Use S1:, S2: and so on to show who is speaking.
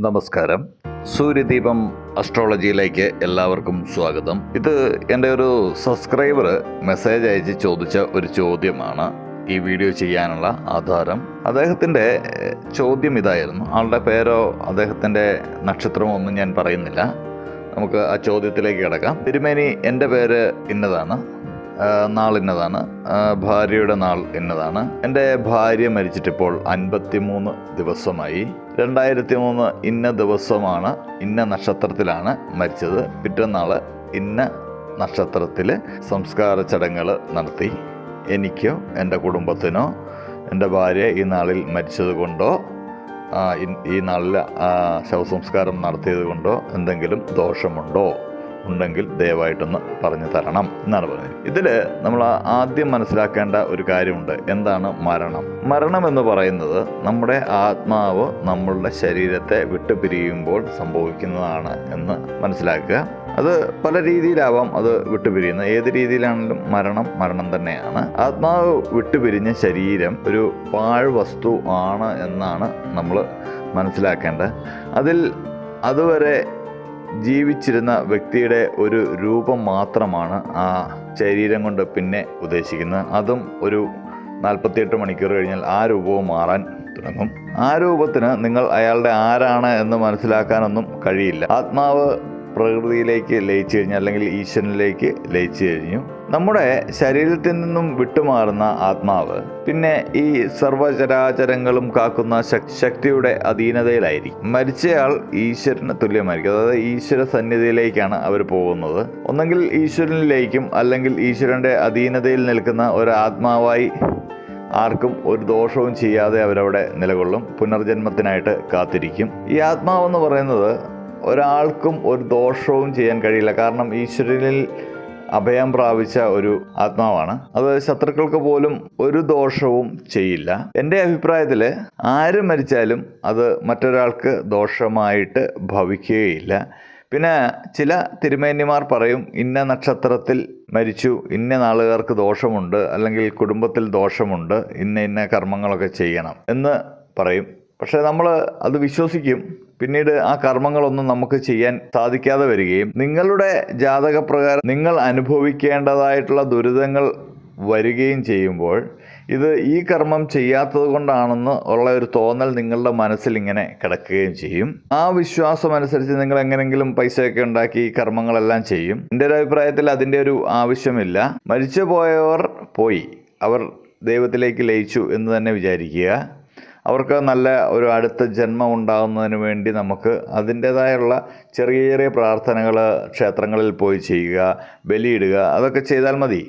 S1: നമസ്കാരം. സൂര്യദീപം അസ്ട്രോളജിയിലേക്ക് എല്ലാവർക്കും സ്വാഗതം. ഇത് എന്റെ ഒരു സബ്സ്ക്രൈബർ മെസ്സേജ് അയച്ച് ചോദിച്ച ഒരു ചോദ്യമാണ്. ഈ വീഡിയോ ചെയ്യാനുള്ള ആധാരം. അദ്ദേഹത്തിന്റെ ചോദ്യം ഇതായിരുന്നു. ആളുടെ പേരോ അദ്ദേഹത്തിന്റെ നക്ഷത്രമോ ഒന്നും ഞാൻ പറയുന്നില്ല. നമുക്ക് ആ ചോദ്യത്തിലേക്ക് കിടക്കാം. തിരുമേനി എന്റെ പേര് ഇന്നതാണ്. നാൾ ഇന്നതാണ്. ഭാര്യയുടെ നാൾ ഇന്നതാണ്. എന്റെ ഭാര്യ മരിച്ചിട്ടിപ്പോൾ അൻപത്തിമൂന്ന് ദിവസമായി. രണ്ടായിരത്തി മൂന്ന് ഇന്ന ദിവസമാണ് ഇന്ന നക്ഷത്രത്തിലാണ് മരിച്ചത്. പിറ്റന്നാൾ ഇന്ന നക്ഷത്രത്തിൽ സംസ്കാര ചടങ്ങുകൾ നടത്തി. എനിക്കോ എന്റെ കുടുംബത്തിനോ എന്റെ ഭാര്യ ഈ നാളിൽ മരിച്ചത് കൊണ്ടോ ഈ നാളിൽ ശവസംസ്കാരം നടത്തിയത് കൊണ്ടോ എന്തെങ്കിലും ദോഷമുണ്ടോ? ഉണ്ടെങ്കിൽ ദയവായിട്ടൊന്ന് പറഞ്ഞു തരണം എന്നാണ് പറഞ്ഞത്. ഇതിൽ നമ്മൾ ആദ്യം മനസ്സിലാക്കേണ്ട ഒരു കാര്യമുണ്ട്. എന്താണ് മരണം? മരണം എന്ന് പറയുന്നത് നമ്മുടെ ആത്മാവ് നമ്മളുടെ ശരീരത്തെ വിട്ടുപിരിയുമ്പോൾ സംഭവിക്കുന്നതാണ് എന്ന് മനസ്സിലാക്കുക. അത് പല രീതിയിലാവാം അത് വിട്ടുപിരിയുന്നത്. ഏത് രീതിയിലാണെങ്കിലും മരണം മരണം തന്നെയാണ്. ആത്മാവ് വിട്ടുപിരിഞ്ഞ ശരീരം ഒരു പാഴ്വസ്തു ആണ് എന്നാണ് നമ്മൾ മനസ്സിലാക്കേണ്ടത്. അതിൽ അതുവരെ ജീവിച്ചിരുന്ന വ്യക്തിയുടെ ഒരു രൂപം മാത്രമാണ് ആ ശരീരം കൊണ്ട് പിന്നെ ഉദ്ദേശിക്കുന്നത്. അതും ഒരു നാൽപ്പത്തിയെട്ട് മണിക്കൂർ കഴിഞ്ഞാൽ ആ രൂപവും മാറാൻ തുടങ്ങും. ആ രൂപത്തിന് നിങ്ങൾ അയാളുടെ ആരാണ് എന്ന് മനസ്സിലാക്കാനൊന്നും കഴിയില്ല. ആത്മാവ് പ്രകൃതിയിലേക്ക് ലയിച്ചു കഴിഞ്ഞു അല്ലെങ്കിൽ ഈശ്വരനിലേക്ക് ലയിച്ചു കഴിഞ്ഞു. നമ്മുടെ ശരീരത്തിൽ നിന്നും വിട്ടുമാറുന്ന ആത്മാവ് പിന്നെ ഈ സർവചരാചരങ്ങളും കാക്കുന്ന ശക്തിയുടെ അധീനതയിലായിരിക്കും. മരിച്ചയാൾ ഈശ്വരന് തുല്യമായിരിക്കും. അതായത് ഈശ്വര സന്നിധിയിലേക്കാണ് അവർ പോകുന്നത്. ഒന്നെങ്കിൽ ഈശ്വരനിലേക്കും അല്ലെങ്കിൽ ഈശ്വരന്റെ അധീനതയിൽ നിൽക്കുന്ന ഒരു ആത്മാവായി ആർക്കും ഒരു ദോഷവും ചെയ്യാതെ അവരവിടെ നിലകൊള്ളും. പുനർജന്മത്തിനായിട്ട് കാത്തിരിക്കും. ഈ ആത്മാവെന്ന് പറയുന്നത് ഒരാൾക്കും ഒരു ദോഷവും ചെയ്യാൻ കഴിയില്ല. കാരണം ഈശ്വരനിൽ അഭയം പ്രാപിച്ച ഒരു ആത്മാവാണ്. അത് ശത്രുക്കൾക്ക് പോലും ഒരു ദോഷവും ചെയ്യില്ല. എന്റെ അഭിപ്രായത്തിൽ ആര് മരിച്ചാലും അത് മറ്റൊരാൾക്ക് ദോഷമായിട്ട് ഭവിക്കുകയില്ല. പിന്നെ ചില തിരുമേനിമാർ പറയും ഇന്ന നക്ഷത്രത്തിൽ മരിച്ചു ഇന്ന നാളുകാർക്ക് ദോഷമുണ്ട് അല്ലെങ്കിൽ കുടുംബത്തിൽ ദോഷമുണ്ട് ഇന്ന ഇന്ന കർമ്മങ്ങളൊക്കെ ചെയ്യണം എന്ന് പറയും. പക്ഷേ നമ്മൾ അത് വിശ്വസിക്കും. പിന്നീട് ആ കർമ്മങ്ങളൊന്നും നമുക്ക് ചെയ്യാൻ സാധിക്കാതെ വരികയും നിങ്ങളുടെ ജാതകപ്രകാരം നിങ്ങൾ അനുഭവിക്കേണ്ടതായിട്ടുള്ള ദുരിതങ്ങൾ വരികയും ചെയ്യുമ്പോൾ ഇത് ഈ കർമ്മം ചെയ്യാത്തത് കൊണ്ടാണെന്ന് ഉള്ള ഒരു തോന്നൽ നിങ്ങളുടെ മനസ്സിൽ ഇങ്ങനെ കിടക്കുകയും ചെയ്യും. ആ വിശ്വാസം അനുസരിച്ച് നിങ്ങൾ എങ്ങനെങ്കിലും പൈസയൊക്കെ ഉണ്ടാക്കി ഈ കർമ്മങ്ങളെല്ലാം ചെയ്യും. എന്റെ ഒരു അഭിപ്രായത്തിൽ അതിന്റെ ഒരു ആവശ്യമില്ല. മരിച്ചു പോയവർ പോയി. അവർ ദൈവത്തിലേക്ക് ലയിച്ചു എന്ന് തന്നെ വിചാരിക്കുക. അവർക്ക് നല്ല ഒരു അടുത്ത ജന്മം ഉണ്ടാകുന്നതിന് വേണ്ടി നമുക്ക് അതിന്റേതായുള്ള ചെറിയ ചെറിയ പ്രാർത്ഥനകൾ ക്ഷേത്രങ്ങളിൽ പോയി ചെയ്യുക ബലിയിടുക അതൊക്കെ ചെയ്താൽ മതി.